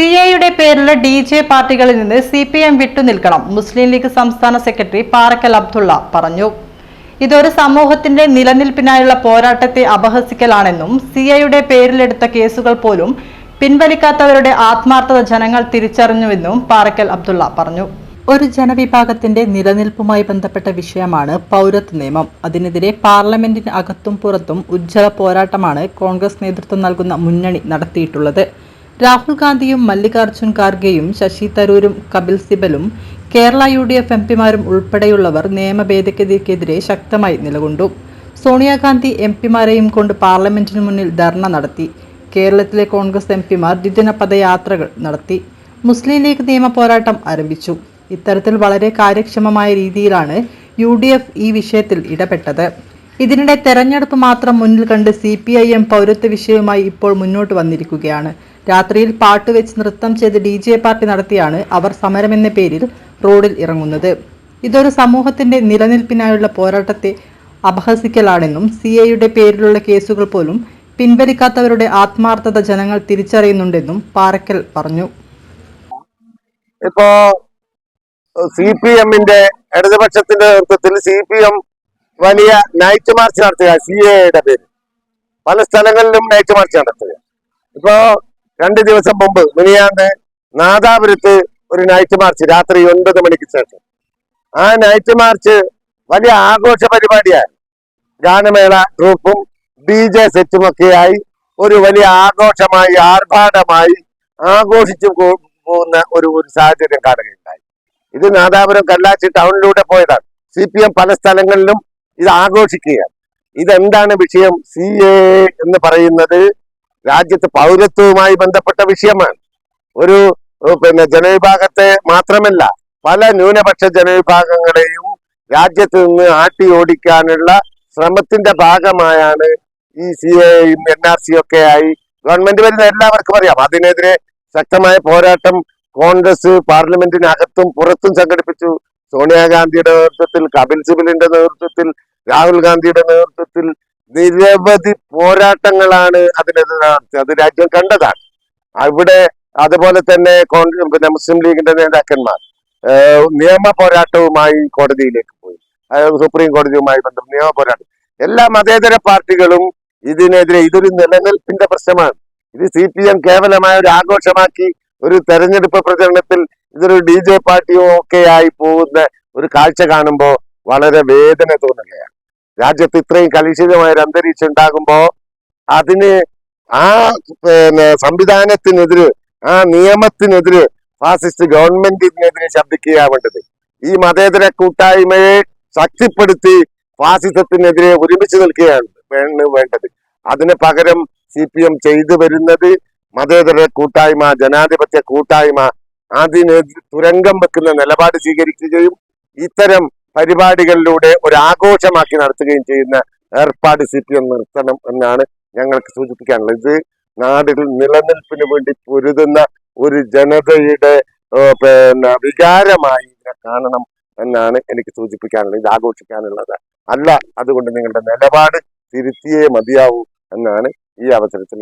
C എയുടെ പേരിൽ D J പാർട്ടികളിൽ നിന്ന് സി പി എം വിട്ടുനിൽക്കണം മുസ്ലിം ലീഗ് സംസ്ഥാന സെക്രട്ടറി പാറക്കൽ അബ്ദുള്ള പറഞ്ഞു. ഇതൊരു സമൂഹത്തിന്റെ നിലനിൽപ്പിനായുള്ള പോരാട്ടത്തെ അപഹസിക്കലാണെന്നും സി ഐയുടെ പേരിലെടുത്ത കേസുകൾ പോലും പിൻവലിക്കാത്തവരുടെ ആത്മാർത്ഥത ജനങ്ങൾ തിരിച്ചറിഞ്ഞുവെന്നും പാറക്കൽ അബ്ദുള്ള പറഞ്ഞു. ഒരു ജനവിഭാഗത്തിന്റെ നിലനിൽപ്പുമായി ബന്ധപ്പെട്ട വിഷയമാണ് പൗരത്വ നിയമം. അതിനെതിരെ പാർലമെന്റിന് അകത്തും പുറത്തും ഉജ്ജ്വല പോരാട്ടമാണ് കോൺഗ്രസ് നേതൃത്വം നൽകുന്ന മുന്നണി നടത്തിയിട്ടുള്ളത്. രാഹുൽ ഗാന്ധിയും മല്ലികാർജുൻ ഖാർഗെയും ശശി തരൂരും കപിൽ സിബലും കേരള യു ഡി എഫ് എംപിമാരും ഉൾപ്പെടെയുള്ളവർ നിയമ ഭേദഗതിക്കെതിരെ ശക്തമായി നിലകൊണ്ടു. സോണിയാഗാന്ധി എം പിമാരെയും കൊണ്ട് പാർലമെന്റിന് മുന്നിൽ ധർണ നടത്തി. കേരളത്തിലെ കോൺഗ്രസ് എംപിമാർ ദ്വിദിന പദയാത്രകൾ നടത്തി. മുസ്ലിം ലീഗ് നിയമ പോരാട്ടം ആരംഭിച്ചു. ഇത്തരത്തിൽ വളരെ കാര്യക്ഷമമായ രീതിയിലാണ് യു ഈ വിഷയത്തിൽ ഇടപെട്ടത്. ഇതിനിടെ തെരഞ്ഞെടുപ്പ് മാത്രം മുന്നിൽ കണ്ട് സി പി ഐ എം പൗരത്വ വിഷയവുമായി ഇപ്പോൾ മുന്നോട്ട് വന്നിരിക്കുകയാണ്. രാത്രിയിൽ പാട്ട് വെച്ച് നൃത്തം ചെയ്ത് ഡി ജെ പാർട്ടി നടത്തിയാണ് അവർ സമരമെന്ന പേരിൽ റോഡിൽ ഇറങ്ങുന്നത്. ഇതൊരു സമൂഹത്തിന്റെ നിലനിൽപ്പിനായുള്ള പോരാട്ടത്തെ അപഹസിക്കലാണെന്നും സി എയുടെ പേരിലുള്ള കേസുകൾ പോലും പിൻവലിക്കാത്തവരുടെ ആത്മാർത്ഥത ജനങ്ങൾ തിരിച്ചറിയുന്നുണ്ടെന്നും പാറക്കൽ പറഞ്ഞു. ഇപ്പോ സി പി എമ്മിന്റെ ഇടതുപക്ഷത്തിന്റെ നേതൃത്വത്തിൽ സി പി എം വലിയ നൈറ്റ് മാർച്ച് നടത്തുക സി എയുടെ പേര് പല സ്ഥലങ്ങളിലും നൈറ്റ് മാർച്ച് നടത്തുക. ഇപ്പോ രണ്ട് ദിവസം മുമ്പ് മിനിയാന്ന് നാദാപുരത്ത് ഒരു നൈറ്റ് മാർച്ച് രാത്രി ഒൻപത് മണിക്ക് ശേഷം. ആ നൈറ്റ് മാർച്ച് വലിയ ആഘോഷ പരിപാടിയാണ് ഗാനമേള ഗ്രൂപ്പും ഡി ജെ സെറ്റും ഒക്കെയായി ഒരു വലിയ ആഘോഷമായി ആർഭാടമായി ആഘോഷിച്ചു പോകുന്ന ഒരു ഒരു സാഹചര്യം കാണുകയുണ്ടായി. ഇത് നാദാപുരം കല്ലാച്ചി ടൗണിലൂടെ പോയതാണ്. സി പി എം പല സ്ഥലങ്ങളിലും ഇത് ആഘോഷിക്കുകയാണ്. ഇതെന്താണ് വിഷയം? സി എ എന്ന് പറയുന്നത് രാജ്യത്ത് പൗരത്വവുമായി ബന്ധപ്പെട്ട വിഷയമാണ്. ഒരു പിന്നെ ജനവിഭാഗത്തെ മാത്രമല്ല പല ന്യൂനപക്ഷ ജനവിഭാഗങ്ങളെയും രാജ്യത്ത് നിന്ന് ആട്ടി ഓടിക്കാനുള്ള ശ്രമത്തിന്റെ ഭാഗമായാണ് ഈ സി എയും എൻ ആർ സി ഒക്കെ ആയി ഗവൺമെന്റ് വരുന്ന എല്ലാവർക്കും അറിയാം. അതിനെതിരെ ശക്തമായ പോരാട്ടം കോൺഗ്രസ് പാർലമെന്റിനകത്തും പുറത്തും സംഘടിപ്പിച്ചു. സോണിയാഗാന്ധിയുടെ നേതൃത്വത്തിൽ കപിൽ സിബലിന്റെ നേതൃത്വത്തിൽ രാഹുൽ ഗാന്ധിയുടെ നേതൃത്വത്തിൽ നിരവധി പോരാട്ടങ്ങളാണ് അതിനെതിരെ നടത്തിയത് അത് രാജ്യം കണ്ടതാണ്. അവിടെ അതുപോലെ തന്നെ കോൺഗ്രസ് പിന്നെ മുസ്ലിം ലീഗിന്റെ നേതാക്കന്മാർ നിയമ പോരാട്ടവുമായി കോടതിയിലേക്ക് പോയി. സുപ്രീം കോടതിയുമായി ബന്ധം നിയമ പോരാട്ടം. എല്ലാ മതേതര പാർട്ടികളും ഇതിനെതിരെ ഇതൊരു നിലനിൽപ്പിന്റെ പ്രശ്നമാണ്. ഇത് സി പി എം കേവലമായ ഒരു ആഘോഷമാക്കി ഒരു തെരഞ്ഞെടുപ്പ് പ്രചരണത്തിൽ ഇതൊരു ഡി ജെ പാർട്ടിയും ഒക്കെ ആയി പോകുന്ന ഒരു കാഴ്ച കാണുമ്പോൾ വളരെ വേദന തോന്നുകയാണ്. രാജ്യത്ത് ഇത്രയും കലുഷിതമായ ഒരു അന്തരീക്ഷം ഉണ്ടാകുമ്പോ അതിന് ആ പിന്നെ സംവിധാനത്തിനെതിരെ ആ നിയമത്തിനെതിരെ ഫാസിസ്റ്റ് ഗവൺമെന്റിനെതിരെ ശബ്ദിക്കുക വേണ്ടത്. ഈ മതേതര കൂട്ടായ്മയെ ശക്തിപ്പെടുത്തി ഫാസിസത്തിനെതിരെ ഒരുമിച്ച് നിൽക്കുകയാണ് വേണ്ട വേണ്ടത്. അതിന് പകരം സി പി എം ചെയ്തു വരുന്നത് മതേതര കൂട്ടായ്മ ജനാധിപത്യ കൂട്ടായ്മ അതിന് തുരങ്കം വെക്കുന്ന നിലപാട് സ്വീകരിക്കുകയും ഇത്തരം പരിപാടികളിലൂടെ ഒരു ആഘോഷമാക്കി നടത്തുകയും ചെയ്യുന്ന ഏർപ്പാട് സി പി എം നിർത്തണം എന്നാണ് ഞങ്ങൾക്ക് സൂചിപ്പിക്കാനുള്ളത്. ഇത് നാടിൽ നിലനിൽപ്പിന് വേണ്ടി പൊരുതുന്ന ഒരു ജനതയുടെ പിന്നെ വികാരമായി ഇതിനെ കാണണം എന്നാണ് എനിക്ക് സൂചിപ്പിക്കാനുള്ളത് ഇത് ആഘോഷിക്കാനുള്ളത്. അല്ല അതുകൊണ്ട് നിങ്ങളുടെ നിലപാട് തിരുത്തിയേ മതിയാവൂ എന്നാണ് ഈ അവസരത്തിൽ